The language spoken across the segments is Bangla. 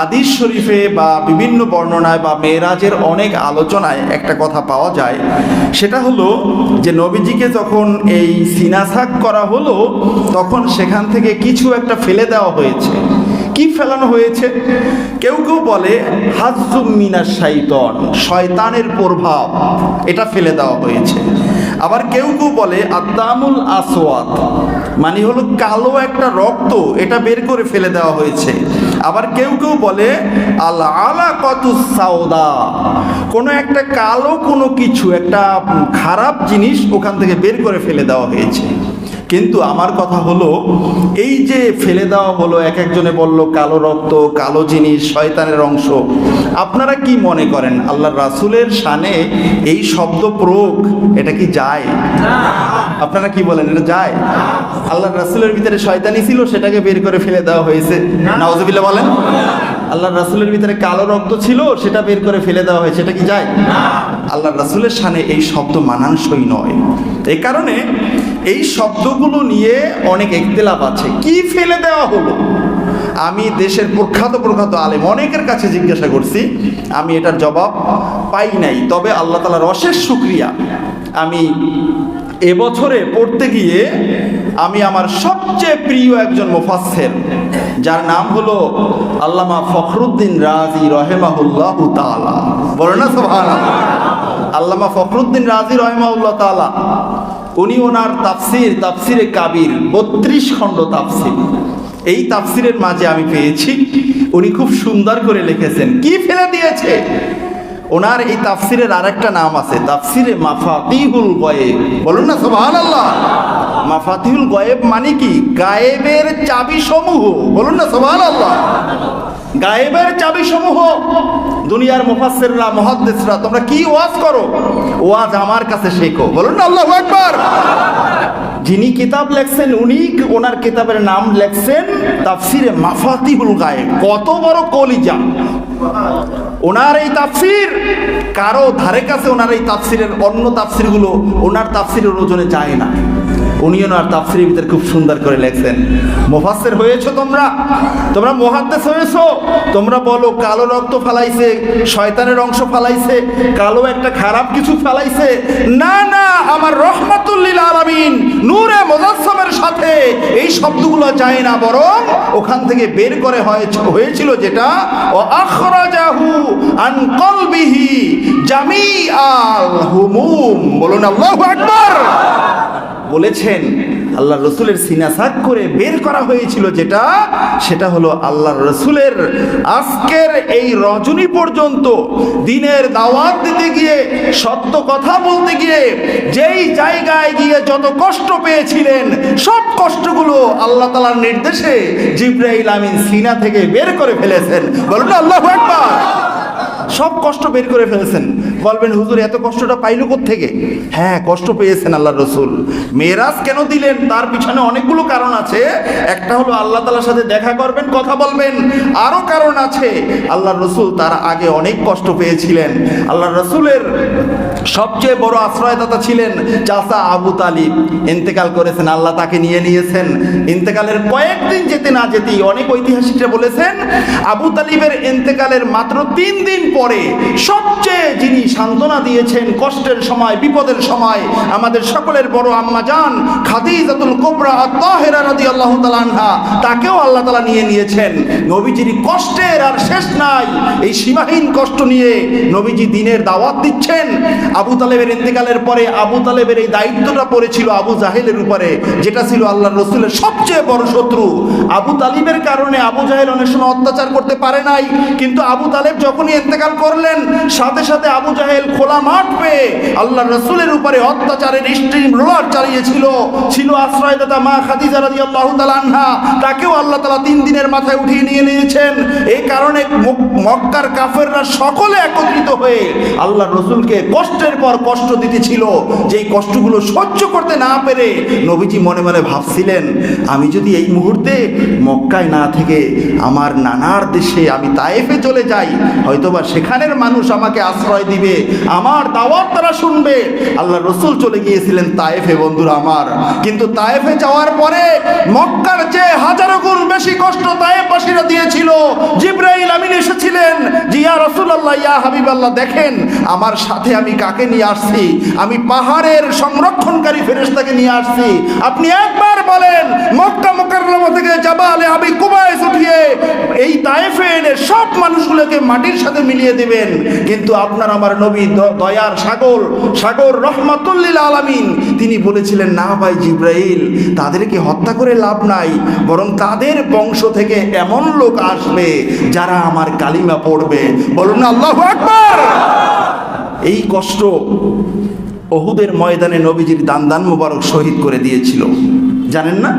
হাদিস শরীফে বা বিভিন্ন বর্ণনায় বা মেয়েরাজের অনেক আলোচনায় একটা কথা পাওয়া যায়। সেটা হলো যে নবীজিকে যখন এই সিনাসাক করা হলো, তখন সেখান থেকে কিছু একটা ফেলে দেওয়া হয়েছে। কি ফেলানো হয়েছে? কেউ কেউ বলে হাজুম মিনার শাইতন, শয়তানের প্রভাব। এটা ফেলে দেওয়া হয়েছে। আবার কেউ কেউ বলে আদামুল আসওয়াত মানে হলো কালো একটা রক্ত, এটা বের করে ফেলে দেওয়া হয়েছে। আবার কেউ কেউ বলে, আল আলা কত সাউদা কোনো একটা কালো কোনো কিছু, একটা খারাপ জিনিস ওখান থেকে বের করে ফেলে দেওয়া হয়েছে। কিন্তু আমার কথা হলো, এই যে ফেলে দেওয়া হলো, এক একজনে বলল, কালো রক্ত, কালো জিনিস, শয়তানের অংশ। আপনারা কি মনে করেন আল্লাহ রাসুলের শানে এই শব্দ প্রয়োগ, এটা কি যায়? আপনারা কি বলেন, এটা যায়? আল্লাহ রাসুলের ভিতরে শয়তানি ছিল, সেটাকে বের করে ফেলে দেওয়া হয়েছে। নাওজবিল্লা বলেন। আল্লাহ রাসুলের ভিতরে কালো রক্ত ছিল, সেটা বের করে ফেলে দেওয়া হয়েছে, এটা কি যায়? আল্লাহ রাসুলের শানে এই শব্দ মানানসই নয়। এই কারণে এই শব্দগুলো নিয়ে অনেক একতেলাপ আছে। কি ফেলে দেওয়া হলো? আমি দেশের প্রখ্যাত প্রখ্যাত আলেম অনেকের কাছে জিজ্ঞাসা করছি, আমি এটার জবাব পাই নাই। তবে আল্লাহ তালার অশেষ শুক্রিয়া। আমি এবছরে পড়তে গিয়ে আমি আমার সবচেয়ে প্রিয় একজন মুফাসসির, যার নাম হলো আল্লামা ফখরুদ্দিন রাজি রহেমাহুল্লাহ তাআলা। বলো না, সুবহানাল্লাহ। আল্লামা ফখরুদ্দিন রাজি রহেমাউল্লাহ তাআলা। উনি ওনার তাফসির, তাফসিরে কাবির, বত্রিশ খণ্ড তাফসির। এই তাফসিরের মাঝে আমি পেয়েছি, উনি খুব সুন্দর করে লিখেছেন। কি ফেলে দিয়েছে? ওনার এই তাফসিরের আরেকটা নাম আছে, তাফসিরে মাফাতিহুল গয়েব। বলুন না, সুবহানাল্লাহ। মাফাতিহুল গয়েব মানে কি? গায়েবের চাবি সমূহ বলুন না, সুবহানাল্লাহ। গায়েবের চাবি সমূহ দুনিয়ার মুফাসসিররা মুহাদ্দিসরা, তোমরা কি ওয়াজ করো? ওয়াজ আমার কাছে শেখো। বলুন না, আল্লাহু আকবার। যিনি কিতাব লেখছেন, উনি ওনার কিতাবের নাম লেখছেন তাফসিরে মাফাতিহুল গায়েব। কত বড় কলিজা। ওনার এই তাফসির, কারও ধারে কাছে ওনার এই তাফসিরের অন্য তাফসিরগুলো, ওনার তাফসিরের ওজনে যায় না। উনি আর তাফসিরের ভিতরে খুব সুন্দর করে লেখছেন। মুফাসসির হয়েছো তোমরা? তোমরা মুহাদ্দিস হয়েছো? তোমরা বলো, কালো রক্ত ফালাইছে, শয়তানের অংশ ফালাইছে, কালো একটা খারাপ কিছু ফালাইছে? না না, আমার রহমাতুল্লিল আলামিন নূরে মুজাসসামের সাথে এই শব্দগুলো যায় না, বরং ওখান থেকে বের করে হয়েছে- হয়েছিল যেটা, ও আখরাজাহু আন কলবিহি জামিআল হুমুম। বলুন আল্লাহু আকবার। বলেছেন, আল্লাহ রসুলের সিনাসাক করে বের করা হয়েছিল যেটা, সেটা হলো আল্লাহ রসুলের আজকের এই রজনী পর্যন্ত দিনের দাওয়াত দিতে গিয়ে, সত্য কথা বলতে গিয়ে, যেই জায়গায় গিয়ে যত কষ্ট পেয়েছিলেন, সব কষ্টগুলো আল্লাহ তালার নির্দেশে জিব্রাইল আমিন সিনা থেকে বের করে ফেলেছেন। বলুন আল্লাহ একবার সব কষ্ট বের করে ফেলেছেন। বলবেন, হুজুর, এত কষ্টটা পাইল থেকে হ্যাঁ কষ্ট পেয়েছেন আল্লাহ রসুল। মেয়েরাজ কেন দিলেন? তার পিছনে অনেকগুলো কারণ আছে। একটা হলো আল্লাহ তালার সাথে দেখা করবেন, কথা বলবেন। আরও কারণ আছে। আল্লাহ রসুল তার আগে অনেক কষ্ট পেয়েছিলেন। আল্লাহ রসুলের সবচেয়ে বড় আশ্রয়দাতা ছিলেন চাচা আবু তালিব। ইন্তেকাল করেছেন, আল্লাহ তাকে নিয়ে নিয়েছেন। ইন্তেকালের কয়েকদিন যেতে না যেতেই অনেক ঐতিহাসিকরা বলেছেন, আবু তালিবের ইন্তেকালের মাত্র তিন দিন পরে সবচেয়ে যিনি সান্ত্বনা দিয়েছেন কষ্টের সময়, বিপদের সময়। আমাদের সকলের বড় আম্মা জান, খাদিজাতুল কোবরা তাহেরা রাদিয়াল্লাহু তাআলা আনহা, তাকেও আল্লাহ তাআলা নিয়ে নিয়েছেন। নবীজির কষ্টের আর শেষ নাই। এই সীমাহীন কষ্ট নিয়ে নবীজি দিনের দাওয়াত দিচ্ছেন। আবু তালেবের ইন্তেকালের পরে আবু তালেবের এই দায়িত্বটা পড়েছিল আবু জাহেলের উপরে, যেটা ছিল আল্লাহ রসুলের সবচেয়ে বড় শত্রু। আবু তালিবের কারণে আবু জাহেল অনেক সময় অত্যাচার করতে পারে নাই, কিন্তু আবু তালেব যখনই ইন্তেকাল করলেন, সাথে সাথে আবু জাহেল খোলা মাঠ পেয়ে আল্লাহ রসুলের উপরে অত্যাচারের স্ট্রিম রোলার চালিয়েছিল, ছিল আশ্রয়দাতা মা খাদিজা তাআলা আনহা। তাকেও আল্লাহ তালা তিন দিনের মাথায় উঠিয়ে নিয়ে নিয়েছেন। এই কারণে মক্কার কাফেররা সকলে একত্রিত হয়ে আল্লাহ রসুলকে কষ্টের পর কষ্ট দিতেছিল। যেই কষ্টগুলো সহ্য করতে না পেরে নবীজি মনে মনে ভাবছিলেন, আমি যদি এই মুহূর্তে মক্কায় না থেকে আমার নানার দেশে আমি তায়েফে চলে যাই, হয়তোবা সেখানের মানুষ আমাকে আশ্রয় দিবে। আমার দাওয়াত তারা শুনবে। আল্লাহ রসুল চলে গিয়েছিলেন তায়েফে, বন্ধুরা আমার। কিন্তু তায়েফে যাওয়ার পরে মক্কার চেয়ে হাজারো গুণ বেশি কষ্ট তায়েফবাসীরা দিয়েছিল। জিব্রাইল আমিন বলেছিলেন যে ইয়া রাসূলুল্লাহ, ইয়া হাবিবাল্লাহ, দেখেন, আমার সাথে আমি কাকে নিয়ে আসছি? আমি পাহাড়ের সংরক্ষণকারী ফেরেশতাকে নিয়ে আসছি। আপনি একবার বলেন, মক্কা মুকাররমা থেকে জাবালে আবি কুবাইস উঠিয়ে এই তায়েফে এনে সব মানুষগুলোকে মাটির সাথে মিলিয়ে দিবেন। কিন্তু আপনার আমার নবী দয়ার সাগর সাগর রহমাতুল্লিল আলামিন। তিনি বলেছিলেন, না ভাই জিব্রাইল, তাদেরকে হত্যা করে লাভ নাই, বরং তাদের বংশ থেকে এমন লোক আসবে যারা আমার কালিমা পড়বে। বলুন না, আল্লাহ আকবার! এই কষ্ট ওহুদের ময়দানে নবীজির দান দান মোবারক শহীদ করে দিয়েছিল। জানেন না?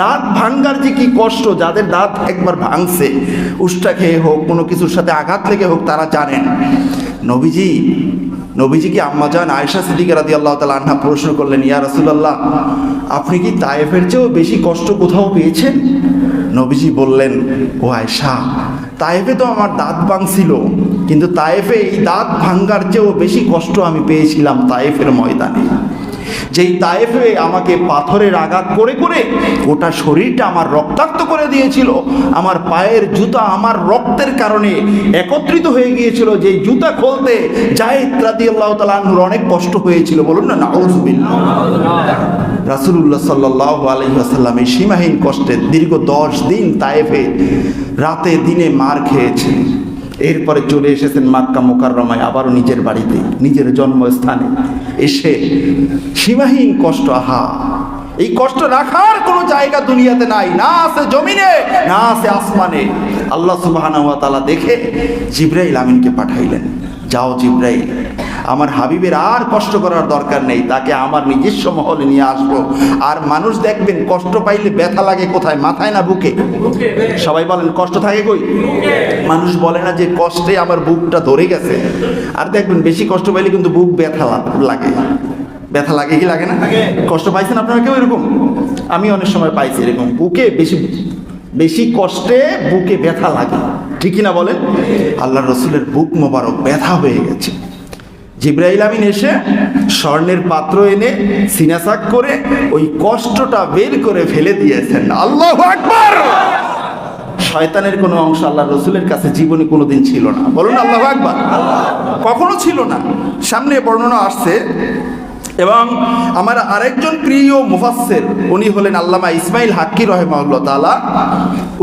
দাঁত ভাঙ্গার যে কি কষ্ট, যাদের দাঁত একবার ভাঙছে, উষ্টা খেয়ে হোক, কোনো কিছুর সাথে আঘাত লেগে হোক, তারা জানেন। নবীজি নবীজি নবীজিকে আম্মাজান আয়েশা সিদ্দিক রাদি আল্লাহ তালা আনহা প্রশ্ন করলেন, ইয়া রাসূলুল্লাহ, আপনি কি তায়েফের চেয়েও বেশি কষ্ট কোথাও পেয়েছেন? নবীজি বললেন, ও আয়েশা, তায়েফে তো আমার দাঁত ভাঙছিল, কিন্তু তায়েফে এই দাঁত ভাঙ্গার চেয়েও বেশি কষ্ট আমি পেয়েছিলাম তায়েফের ময়দানে। যেই তায়েফে আমাকে পাথরের আঘাত করে করে গোটা শরীরটা আমার রক্তাক্ত করে দিয়েছিল, আমার পায়ের জুতা আমার রক্তের কারণে একত্রিত হয়ে গিয়েছিল যে জুতা খুলতে জাহিদ রাদি আল্লাহ তালাহুর অনেক কষ্ট হয়েছিল। বলুন না, নাউজুবিল্লাহ। রাসুল্লাহ সাল্লাহ আলহিহাসাল্লাম এই সীমাহীন কষ্টে দীর্ঘ দশ দিন তায়েফে রাতে দিনে মার খেয়েছেন এরপরে চলে এসেছেন মাক্কা মোকাররমায় আবারও নিজের বাড়িতে, নিজের জন্মস্থানে। এসে সীমাহীন কষ্ট, আহা! এই কষ্ট রাখার কোনো জায়গা দুনিয়াতে নাই। না আছে জমিনে, না আছে আসমানে। আল্লাহ সুবাহ দেখে জিব্রাইল আমিনকে পাঠাইলেন। যাও জিব্রাইল আমার হাবিবের আর কষ্ট করার দরকার নেই, তাকে আমার নিজস্ব মহলে নিয়ে আসব। আর মানুষ দেখবেন কষ্ট পাইলে ব্যথা লাগে কোথায়? মাথায় না বুকে? সবাই বলেন, কষ্ট থাকে কই? মানুষ বলে না যে কষ্টে আমার বুকটা ধরে গেছে। আর দেখবেন বেশি কষ্ট পাইলে কিন্তু বুক ব্যথা লাগে। ব্যথা লাগে কি লাগে না? কষ্ট পাইছেন আপনারা কেউ এরকম? আমি অনেক সময় পাইছি এরকম। বুকে বেশি বেশি কষ্টে বুকে ব্যথা লাগে। ঠিকই না বলেন? আল্লাহ রসুলের বুক মোবারক ব্যথা হয়ে গেছে। জিব্রাইল আমিন এসে স্বর্ণের পাত্র এনে সিনাসাক করে ওই কষ্টটা বের করে ফেলে দিয়েছেন। আল্লাহ আকবার! শয়তানের কোনো অংশ আল্লাহ রসুলের কাছে জীবনে কোনোদিন ছিল না। বলুন আল্লাহ আকবার। কখনো ছিল না। সামনে বর্ণনা আসছে এবং আমার আরেকজন প্রিয় মুফাসসির, উনি হলেন আল্লামা ইসমাইল হাক্কি রহেমাউল্লাহ তালা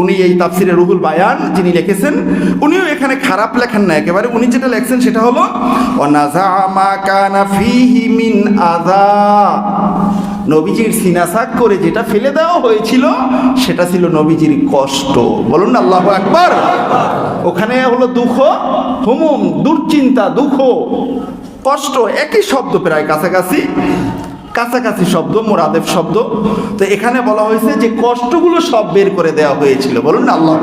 উনি এই তাফসিরে রুহুল বায়ান যিনি লিখেছেন, উনিও এখানে খারাপ লেখেন না, একেবারে উনি যেটা লেখছেন সেটা হলো ফিহি মিন নবীজির সিনাসাক করে যেটা ফেলে দেওয়া হয়েছিল, সেটা ছিল নবীজির কষ্ট। বলুন না, আল্লাহ একবার ওখানে হলো দুঃখ, হুমুম, দুশ্চিন্তা, দুঃখ। কষ্ট একই শব্দ প্রায় কাছাকাছি কাছাকাছি শব্দ, মোরাদেব শব্দ। তো এখানে বলা হয়েছে যে কষ্টগুলো সব বের করে দেওয়া হয়েছিল। বলুন না, আল্লাহ